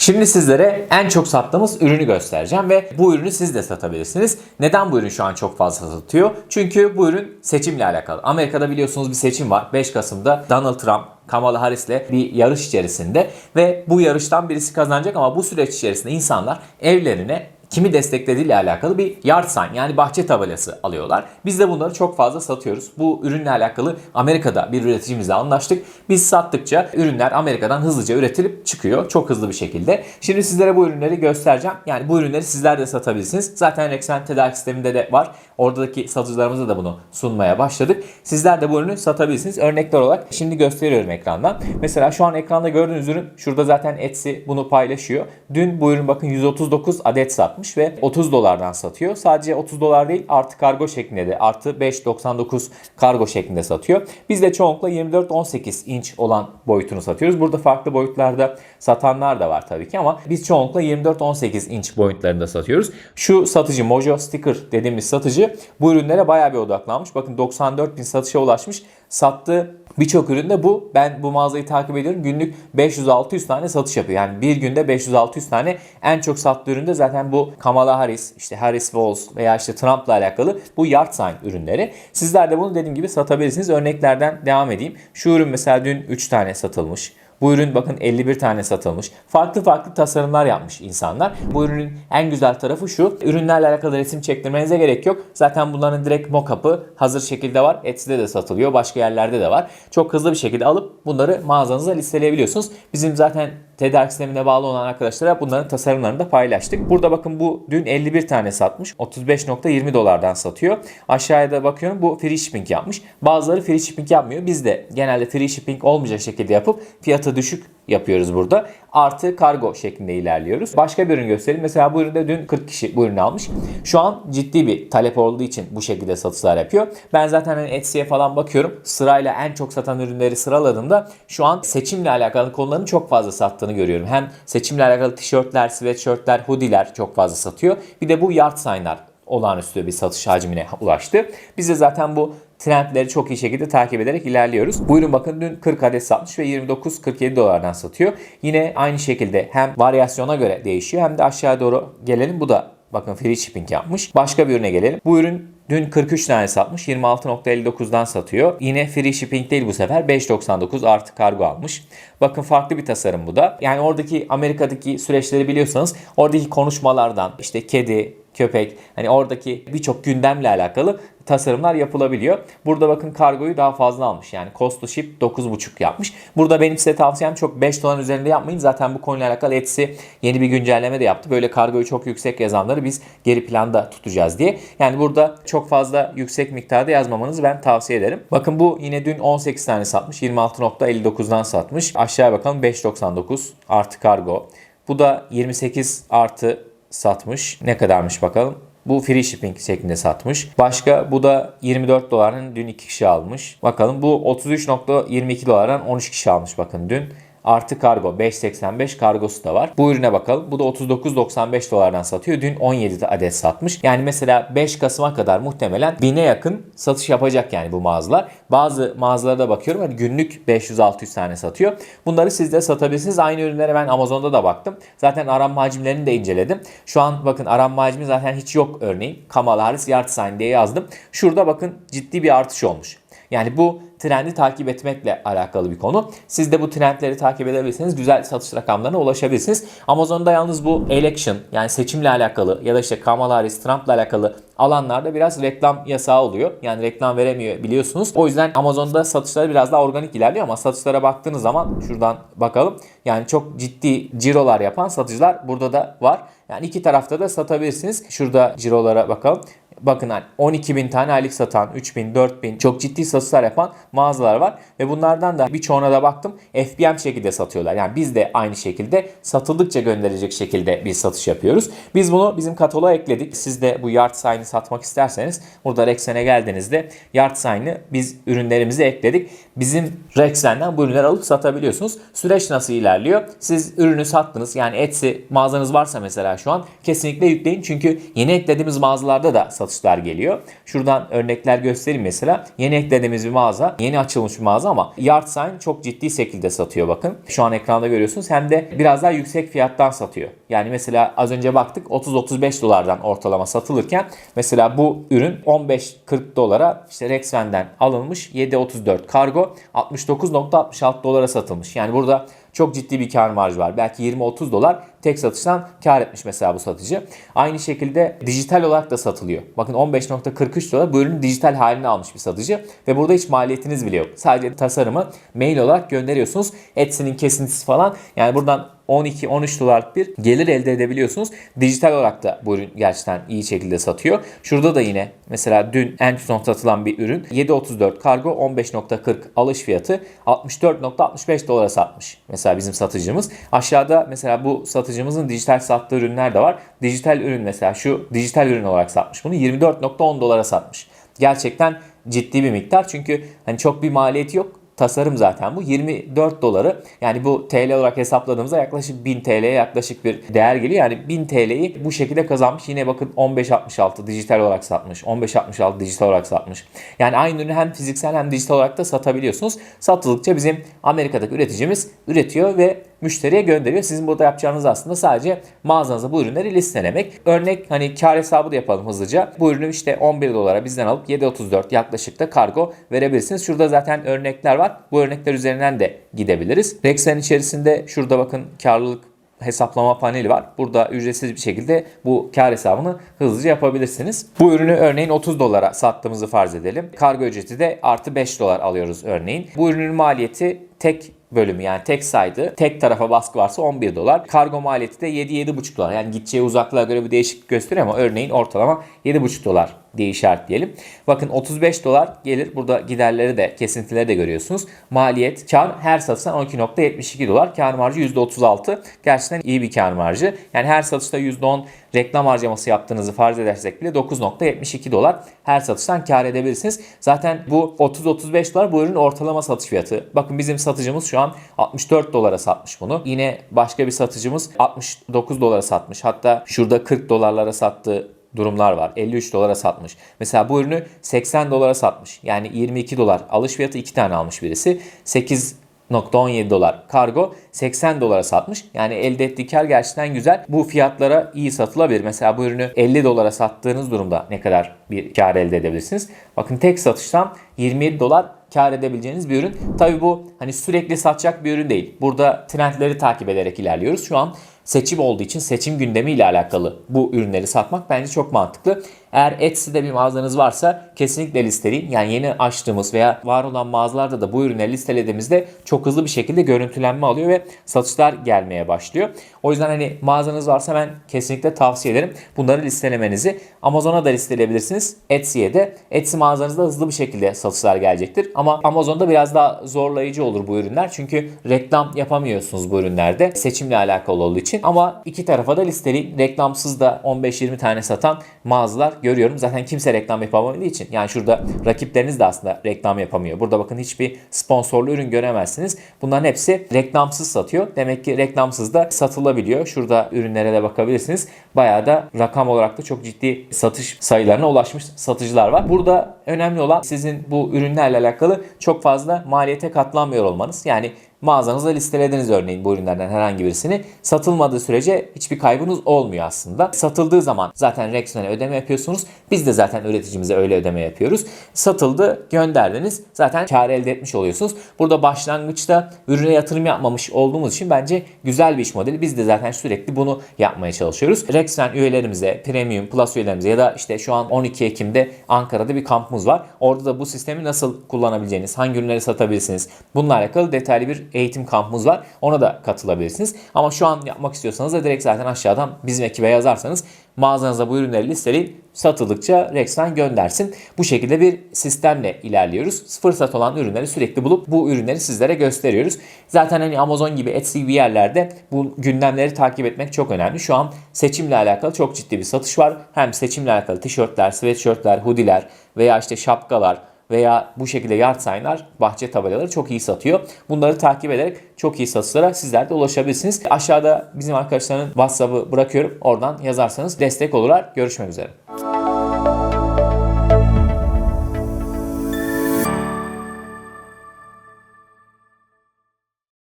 Şimdi sizlere en çok sattığımız ürünü göstereceğim ve bu ürünü siz de satabilirsiniz. Neden bu ürün şu an çok fazla satılıyor? Çünkü bu ürün seçimle alakalı. Amerika'da biliyorsunuz bir seçim var. 5 Kasım'da Donald Trump Kamala Harris'le bir yarış içerisinde ve bu yarıştan birisi kazanacak ama bu süreç içerisinde insanlar evlerine kimi desteklediğiyle alakalı bir yard sign yani bahçe tabelası alıyorlar. Biz de bunları çok fazla satıyoruz. Bu ürünle alakalı Amerika'da bir üreticimizle anlaştık. Biz sattıkça ürünler Amerika'dan hızlıca üretilip çıkıyor. Çok hızlı bir şekilde. Şimdi sizlere bu ürünleri göstereceğim. Yani bu ürünleri sizler de satabilirsiniz. Zaten Rexen tedarik sisteminde de var. Oradaki satıcılarımıza da bunu sunmaya başladık. Sizler de bu ürünü satabilirsiniz. Örnekler olarak şimdi gösteriyorum ekrandan. Mesela şu an ekranda gördüğünüz ürün şurada zaten Etsy bunu paylaşıyor. Dün bu ürün bakın 139 adet satmış ve 30 dolardan satıyor. Sadece 30 dolar değil artı kargo şeklinde de artı 5.99 kargo şeklinde satıyor. Biz de çoğunlukla 24-18 inç olan boyutunu satıyoruz. Burada farklı boyutlarda satanlar da var tabii ki ama biz çoğunlukla 24-18 inç boyutlarında satıyoruz. Şu satıcı Mojo Sticker dediğimiz satıcı bu ürünlere bayağı bir odaklanmış. Bakın 94 bin satışa ulaşmış. Sattığı Birçok üründe bu. Ben bu mağazayı takip ediyorum. Günlük 500-600 tane satış yapıyor. Yani bir günde 500-600 tane en çok sattığı üründe zaten bu Kamala Harris, işte Harris Walls veya işte Trump'la alakalı bu yard sign ürünleri. Sizler de bunu dediğim gibi satabilirsiniz. Örneklerden devam edeyim. Şu ürün mesela dün 3 tane satılmış. Bu ürün bakın 51 tane satılmış. Farklı farklı tasarımlar yapmış insanlar. Bu ürünün en güzel tarafı şu. Ürünlerle alakalı resim çektirmenize gerek yok. Zaten bunların direkt mock-up'ı hazır şekilde var. Etsy'de de satılıyor. Başka yerlerde de var. Çok hızlı bir şekilde alıp bunları mağazanıza listeleyebiliyorsunuz. Bizim zaten tedarik sistemine bağlı olan arkadaşlara bunların tasarımlarını da paylaştık. Burada bakın bu dün 51 tane satmış. 35.20 dolardan satıyor. Aşağıya da bakıyorum bu free shipping yapmış. Bazıları free shipping yapmıyor. Biz de genelde free shipping olmayacak şekilde yapıp fiyatı düşük yapıyoruz burada. Artı kargo şeklinde ilerliyoruz. Başka bir ürün göstereyim. Mesela bu üründe dün 40 kişi bu ürünü almış. Şu an ciddi bir talep olduğu için bu şekilde satışlar yapıyor. Ben zaten hani Etsy'ye falan bakıyorum. Sırayla en çok satan ürünleri sıraladığımda şu an seçimle alakalı konuların çok fazla sattığını görüyorum. Hem seçimle alakalı tişörtler, sweatshirtler, hoodiler çok fazla satıyor. Bir de bu yard sign'lar olağanüstü bir satış hacmine ulaştı. Biz de zaten bu trendleri çok iyi şekilde takip ederek ilerliyoruz. Bu ürün bakın dün 40 adet satmış ve 29-47 dolardan satıyor. Yine aynı şekilde hem varyasyona göre değişiyor hem de aşağı doğru gelelim. Bu da bakın free shipping yapmış. Başka bir ürüne gelelim. Bu ürün Dün 43 tane satmış. 26.59'dan satıyor. Yine free shipping değil bu sefer. 5.99 artı kargo almış. Bakın farklı bir tasarım bu da. Yani oradaki Amerika'daki süreçleri biliyorsanız oradaki konuşmalardan işte kedi, köpek hani oradaki birçok gündemle alakalı tasarımlar yapılabiliyor. Burada bakın kargoyu daha fazla almış. Yani cost to ship 9.5 yapmış. Burada benim size tavsiyem çok 5 dolar üzerinde yapmayın. Zaten bu konuyla alakalı Etsy yeni bir güncelleme de yaptı. Böyle kargoyu çok yüksek yazanları biz geri planda tutacağız diye. Yani burada çok fazla yüksek miktarda yazmamanızı ben tavsiye ederim. Bakın bu yine dün 18 tane satmış. 26.59'dan satmış. Aşağıya bakalım 5.99 artı kargo. Bu da 28 artı satmış. Ne kadarmış bakalım. Bu free shipping şeklinde satmış. Başka bu da 24 doların dün 2 kişi almış. Bakalım bu 33.22 dolardan 13 kişi almış bakın dün. Artı kargo 5.85 kargosu da var. Bu ürüne bakalım. Bu da 39.95 dolardan satıyor. Dün 17 adet satmış. Yani mesela 5 Kasım'a kadar muhtemelen 1000'e yakın satış yapacak yani bu mağazalar. Bazı mağazalara bakıyorum. Hani günlük 500-600 tane satıyor. Bunları siz de satabilirsiniz. Aynı ürünlere ben Amazon'da da baktım. Zaten aranma hacimlerini de inceledim. Şu an bakın aranma hacmi zaten hiç yok örneğin. Kamala Harris Yard Sign diye yazdım. Şurada bakın ciddi bir artış olmuş. Yani bu trendi takip etmekle alakalı bir konu. Siz de bu trendleri takip edebilirseniz güzel satış rakamlarına ulaşabilirsiniz. Amazon'da yalnız bu election yani seçimle alakalı ya da işte Kamala Harris Trump'la alakalı alanlarda biraz reklam yasağı oluyor. Yani reklam veremiyor biliyorsunuz. O yüzden Amazon'da satışları biraz daha organik ilerliyor ama satışlara baktığınız zaman şuradan bakalım. Yani çok ciddi cirolar yapan satıcılar burada da var. Yani iki tarafta da satabilirsiniz. Şurada cirolara bakalım. Bakın hani 12 bin tane aylık satan, 3 bin, 4 bin çok ciddi satışlar yapan mağazalar var. Ve bunlardan da birçoğuna da baktım FBM şekilde satıyorlar. Yani biz de aynı şekilde satıldıkça gönderecek şekilde bir satış yapıyoruz. Biz bunu bizim kataloğa ekledik. Siz de bu yard sign'ı satmak isterseniz burada Rexen'e geldiğinizde yard sign'ı biz ürünlerimize ekledik. Bizim Rexen'den bu ürünleri alıp satabiliyorsunuz. Süreç nasıl ilerliyor? Siz ürünü sattınız. Yani Etsy mağazanız varsa mesela şu an kesinlikle yükleyin. Çünkü yeni eklediğimiz mağazalarda da satış satışlar geliyor. Şuradan örnekler göstereyim mesela. Yeni eklediğimiz bir mağaza, yeni açılmış bir mağaza ama Yard Sign çok ciddi şekilde satıyor bakın. Şu an ekranda görüyorsunuz. Hem de biraz daha yüksek fiyattan satıyor. Yani mesela az önce baktık 30-35 dolardan ortalama satılırken mesela bu ürün 15-40 dolara işte Rexven'den alınmış 7.34 kargo 69.66 dolara satılmış. Yani burada çok ciddi bir kar marjı var. Belki 20-30 dolar tek satıştan kar etmiş mesela bu satıcı. Aynı şekilde dijital olarak da satılıyor. Bakın 15.43 dolar bu ürünün dijital halini almış bir satıcı ve burada hiç maliyetiniz bile yok. Sadece tasarımı mail olarak gönderiyorsunuz. Etsy'nin kesintisi falan. Yani buradan 12-13 dolarlık bir gelir elde edebiliyorsunuz. Dijital olarak da bu ürün gerçekten iyi şekilde satıyor. Şurada da yine mesela dün en son satılan bir ürün 7.34 kargo 15.40 alış fiyatı 64.65 dolara satmış. Mesela bizim satıcımız. Aşağıda mesela bu satıcımızın dijital sattığı ürünler de var. Dijital ürün mesela şu dijital ürün olarak satmış bunu 24.10 dolara satmış. Gerçekten ciddi bir miktar çünkü hani çok bir maliyeti yok tasarım zaten bu. 24 doları yani bu TL olarak hesapladığımızda yaklaşık 1000 TL'ye yaklaşık bir değer geliyor. Yani 1000 TL'yi bu şekilde kazanmış. Yine bakın 15.66 dijital olarak satmış. 15.66 dijital olarak satmış. Yani aynı ürünü hem fiziksel hem dijital olarak da satabiliyorsunuz. Satıldıkça bizim Amerika'daki üreticimiz üretiyor ve müşteriye gönderiyor. Sizin burada yapacağınız aslında sadece mağazanıza bu ürünleri listelemek. Örnek hani kar hesabı da yapalım hızlıca. Bu ürünü işte 11 dolara bizden alıp 7.34 yaklaşık da kargo verebilirsiniz. Şurada zaten örnekler var. Bu örnekler üzerinden de gidebiliriz. Rexen içerisinde şurada bakın karlılık hesaplama paneli var. Burada ücretsiz bir şekilde bu kar hesabını hızlıca yapabilirsiniz. Bu ürünü örneğin 30 dolara sattığımızı farz edelim. Kargo ücreti de artı 5 dolar alıyoruz örneğin. Bu ürünün maliyeti tek bölümü yani tek saydı. Tek tarafa baskı varsa 11 dolar. Kargo maliyeti de 7-7,5 dolar. Yani gideceği uzaklığa göre bir değişiklik gösteriyor ama örneğin ortalama 7,5 dolar diye işaretleyelim. Bakın 35 dolar gelir. Burada giderleri de kesintileri de görüyorsunuz. Maliyet kar her satıştan 12.72 dolar. Kar marjı %36. Gerçekten iyi bir kar marjı. Yani her satışta %10 reklam harcaması yaptığınızı farz edersek bile 9.72 dolar her satıştan kar edebilirsiniz. Zaten bu 30-35 dolar bu ürün ortalama satış fiyatı. Bakın bizim satıcımız şu an 64 dolara satmış bunu. Yine başka bir satıcımız 69 dolara satmış. Hatta şurada 40 dolarlara sattığı durumlar var. 53 dolara satmış. Mesela bu ürünü 80 dolara satmış. Yani 22 dolar alış fiyatı 2 tane almış birisi. 8 .17 dolar kargo 80 dolara satmış. Yani elde ettiği kar gerçekten güzel. Bu fiyatlara iyi satılabilir. Mesela bu ürünü 50 dolara sattığınız durumda ne kadar bir kar elde edebilirsiniz? Bakın tek satıştan 27 dolar kar edebileceğiniz bir ürün. Tabi bu hani sürekli satacak bir ürün değil. Burada trendleri takip ederek ilerliyoruz. Şu an seçim olduğu için seçim gündemi ile alakalı bu ürünleri satmak bence çok mantıklı. Eğer Etsy'de bir mağazanız varsa kesinlikle listeleyin. Yani yeni açtığımız veya var olan mağazalarda da bu ürünleri listelediğimizde çok hızlı bir şekilde görüntülenme alıyor ve satışlar gelmeye başlıyor. O yüzden hani mağazanız varsa ben kesinlikle tavsiye ederim. Bunları listelemenizi. Amazon'a da listeleyebilirsiniz. Etsy'ye de. Etsy mağazanızda hızlı bir şekilde satışlar gelecektir. Ama Amazon'da biraz daha zorlayıcı olur bu ürünler. Çünkü reklam yapamıyorsunuz bu ürünlerde. Seçimle alakalı olduğu için. Ama iki tarafa da listeleyin. Reklamsız da 15-20 tane satan mağazalar görüyorum. Zaten kimse reklam yapamadığı için. Yani şurada rakipleriniz de aslında reklam yapamıyor. Burada bakın hiçbir sponsorlu ürün göremezsiniz. Bunların hepsi reklamsız satıyor. Demek ki reklamsız da satılabiliyor. Şurada ürünlere de bakabilirsiniz. Bayağı da rakam olarak da çok ciddi satış sayılarına ulaşmış satıcılar var. Burada önemli olan sizin bu ürünlerle alakalı çok fazla maliyete katlanmıyor olmanız. Yani mağazanızda listelediniz örneğin bu ürünlerden herhangi birisini. Satılmadığı sürece hiçbir kaybınız olmuyor aslında. Satıldığı zaman zaten Rexon'a ödeme yapıyorsunuz. Biz de zaten üreticimize öyle ödeme yapıyoruz. Satıldı, gönderdiniz. Zaten kar elde etmiş oluyorsunuz. Burada başlangıçta ürüne yatırım yapmamış olduğumuz için bence güzel bir iş modeli. Biz de zaten sürekli bunu yapmaya çalışıyoruz. Rexon üyelerimize, Premium, Plus üyelerimize ya da işte şu an 12 Ekim'de Ankara'da bir kampımız var. Orada da bu sistemi nasıl kullanabileceğiniz, hangi ürünleri satabilirsiniz bununla alakalı detaylı bir eğitim kampımız var. Ona da katılabilirsiniz. Ama şu an yapmak istiyorsanız da direkt zaten aşağıdan bizim ekibe yazarsanız mağazanıza bu ürünleri listeleyin. Satıldıkça Rexline göndersin. Bu şekilde bir sistemle ilerliyoruz. Fırsat olan ürünleri sürekli bulup bu ürünleri sizlere gösteriyoruz. Zaten hani Amazon gibi Etsy gibi yerlerde bu gündemleri takip etmek çok önemli. Şu an seçimle alakalı çok ciddi bir satış var. Hem seçimle alakalı tişörtler, sweatshirtler, hoodiler veya işte şapkalar, veya bu şekilde yard sign'lar, bahçe tabelaları çok iyi satıyor. Bunları takip ederek çok iyi satışlara sizler de ulaşabilirsiniz. Aşağıda bizim arkadaşların WhatsApp'ı bırakıyorum. Oradan yazarsanız destek olurlar. Görüşmek üzere.